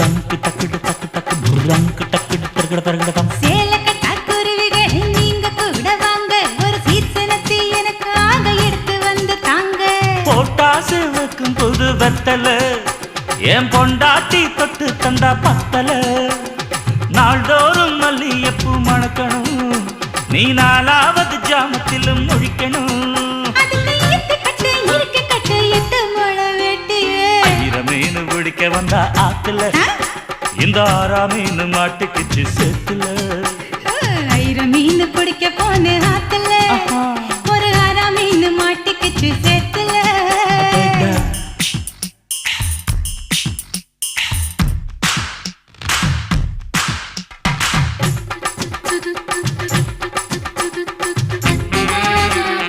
புர்ரங்கு டக்குடு டக்கு டக்கு புர்ரங்கு டக்குடு பெருகிட பெருகிட தம் சேலக்கட்டா குருவிகள் நீங்க கூட வாங்க. ஒரு சீர்சனத்தை எனக்காக எடுத்து வந்து தாங்க. போட்டாசு வைக்கும் புது வெத்தல என் பொண்டாட்டி தொட்டு தந்தா பத்தல. நாள்தோறும் மல்லியப்பூ மணக்கணும் நீ நாலாவது ஜாமத்திலும் முழிக்கணும். பிடிக்க வந்தா ஆத்துல இந்த ஆறாம் மீன் மாட்டுக்குச்சு சேத்துல ஆயிரம் மீன் பிடிக்க போன ஆத்துல ஆஹா.